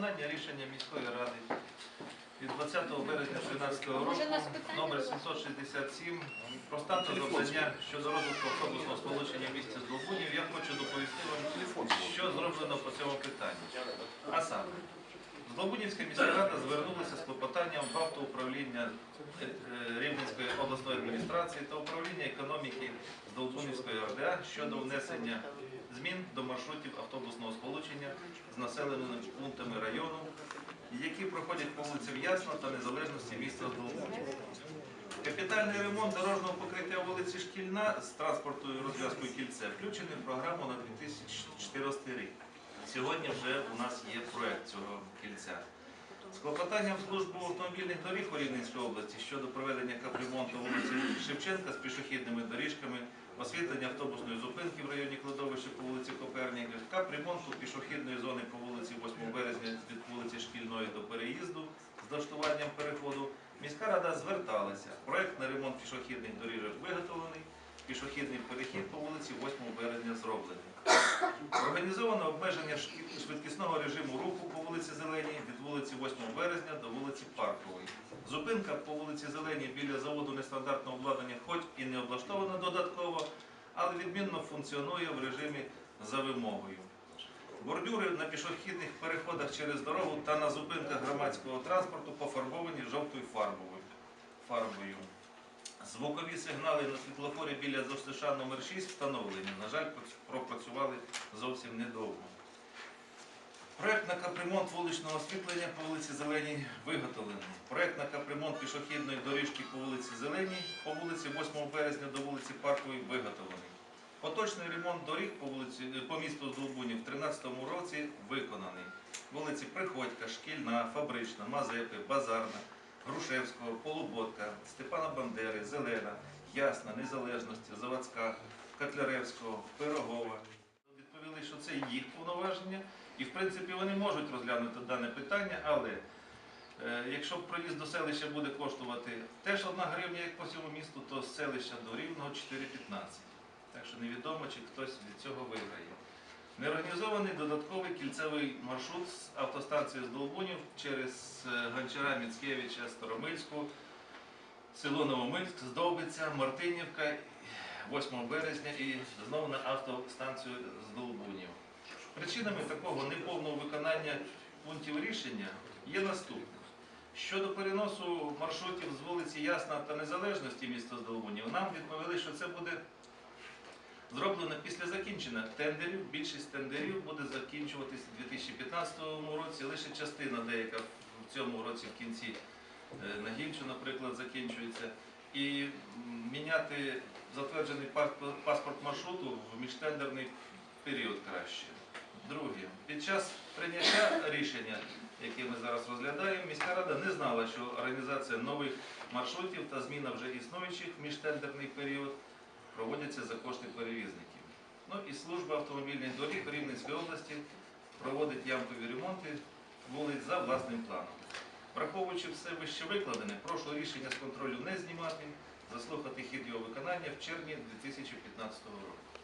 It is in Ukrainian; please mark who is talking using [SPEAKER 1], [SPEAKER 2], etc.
[SPEAKER 1] виконання рішення міської ради від 20 березня 2013 року номер 767 про статус завдання щодо розвитку автобусного сполучення в місті Здолбунів. Я хочу доповісти вам, що зроблено по цьому питанню. А саме, Здолбунівська міська рада звернулася з клопотанням в автоуправління е, Рівненської обласної адміністрації та управління економіки Здолбунівської РДА щодо внесення змін до маршрутів автобусного сполучення з населеними пунктами району, які проходять по вулицям Ясна та Незалежності міста Здолбунів. Капітальний ремонт дорожнього покриття вулиці Шкільна з транспортною розв'язкою кільце включений в програму на 2014 рік. Сьогодні вже у нас є проект цього кільця. З клопотанням службу автомобільних доріг у Рівненській області щодо проведення капремонту вулиці Шевченка з пішохідними доріжками, освітлення автобусної зупинки в районі кладовища по вулиці Коперніка, капремонту пішохідної зони по вулиці 8 березня від вулиці Шкільної до переїзду з влаштуванням переходу, міська рада зверталася. Проект на ремонт пішохідних доріжок виготовлений, пішохідний перехід по вулиці 8 березня зроблений. Організовано обмеження швидкісного режиму руху по вулиці Зеленій від вулиці 8 березня до вулиці Паркової. Зупинка по вулиці Зеленій біля заводу нестандартного обладнання, хоч і не облаштована додатково, але відмінно функціонує в режимі за вимогою. Бордюри на пішохідних переходах через дорогу та на зупинках громадського транспорту пофарбовані жовтою фарбою. Звукові сигнали на світлофорі біля ЗОСШ номер 6 встановлені. На жаль, пропрацювали зовсім недовго. Проект на капремонт вуличного освітлення по вулиці Зеленій виготовлений. Проект на капремонт пішохідної доріжки по вулиці Зеленій по вулиці 8 березня до вулиці Паркової виготовлений. Поточний ремонт доріг по, вулиці, по місту Здолбунів в 2013 році виконаний. Вулиці Приходька, Шкільна, Фабрична, Мазепи, Базарна, Грушевського, Полуботка, Степана Бандери, Зелена, Ясна, Незалежності, Заводська, Котляревського, Пирогова. Відповіли, що це їх повноваження, і в принципі вони можуть розглянути дане питання, але е, якщо проїзд до селища буде коштувати теж одна гривня, як по всьому місту, то з селища до Рівного 4,15. Так що невідомо, чи хтось від цього виграє. Неорганізований додатковий кільцевий маршрут з автостанції з Долбунів через е, Гончара, Міцкевича, Старомильську, село Новомильськ, Здовбиця, Мартинівка, 8 березня і знову на автостанцію з Долбунів. Причинами такого неповного виконання пунктів рішення є наступне. Щодо переносу маршрутів з вулиці Ясна та Незалежності міста Здолбунів, нам відповіли, що це буде зроблено після закінчення тендерів. Більшість тендерів буде закінчуватись у 2015 році, лише частина деяка в цьому році в кінці е, на Гільчу, наприклад, закінчується. І міняти затверджений паспорт маршруту в міжтендерний період краще. Друге, під час прийняття рішення, яке ми зараз розглядаємо, міська рада не знала, що організація нових маршрутів та зміна вже існуючих в міжтендерний період проводяться за кошти перевізників. Ну і служба автомобільних доріг Рівненської області проводить ямкові ремонти вулиць за власним планом. Враховуючи все вище викладене, прошу рішення з контролю не знімати, заслухати хід його виконання в червні 2015 року.